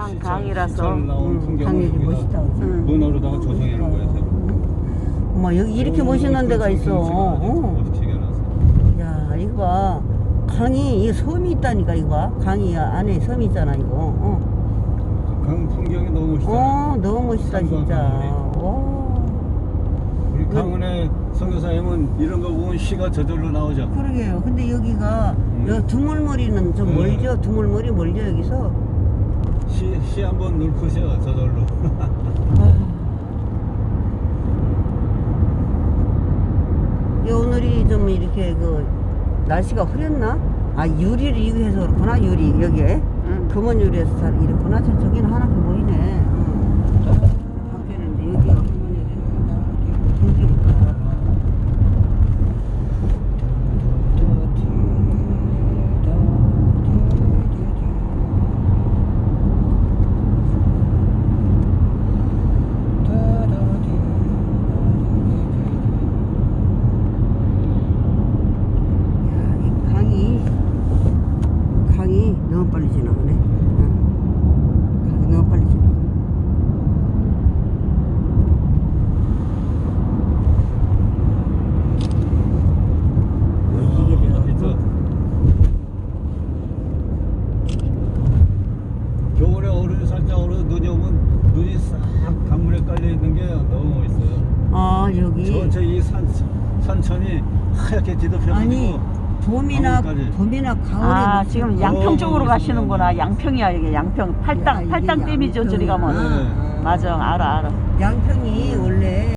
강, 강이라서. 풍경을 강이 멋있다. 응. 문어로다가 조성해 놓은 거예요. 새로. 어머 여기 이렇게 멋있는 데가 있어. 어. 멋지게. 야 이거 봐. 강이 이 섬이 있다니까 이거 봐. 강이 안에 섬이 있잖아 이거. 어, 강 풍경이 너무 멋있다. 어 너무 멋있다 진짜. 와. 우리 강은혜 선교사님은 이런 거 보면 시가 저절로 나오죠. 그러게요. 근데 여기가 여 두물머리는 좀 음. 멀죠. 두물머리 멀죠 여기서. 시, 시 한번 읊으셔 저절로. 이 오늘이 좀 이렇게 그 날씨가 흐렸나? 아 유리를 이거 해서 그렇구나 유리 여기에 응. 금원 유리에서 잘 이렇구나 저 저기는 하얗게 보이네. 응. 밖에는 여기가 금원 유리. 여기가. 야, 이 강이 강이 너무 빨리 지나가네. 응. 강이 너무 빨리 지나가. 진짜. 겨울에 얼음이 살짝 얼어 눈이 오면 눈이 싹 강물에 깔려 있는 게 너무 멋있어요. 아 여기 전체 이 산, 산천이 하얗게 뒤덮여가지고 아니 봄이나. 봄이나 가을에 아, 지금 어, 양평 쪽으로. 가시는구나. 양평이야, 이게 양평. 야, 팔당, 이게 팔당 댐이죠, 저리 가면. 네. 맞아, 알아, 알아. 양평이 원래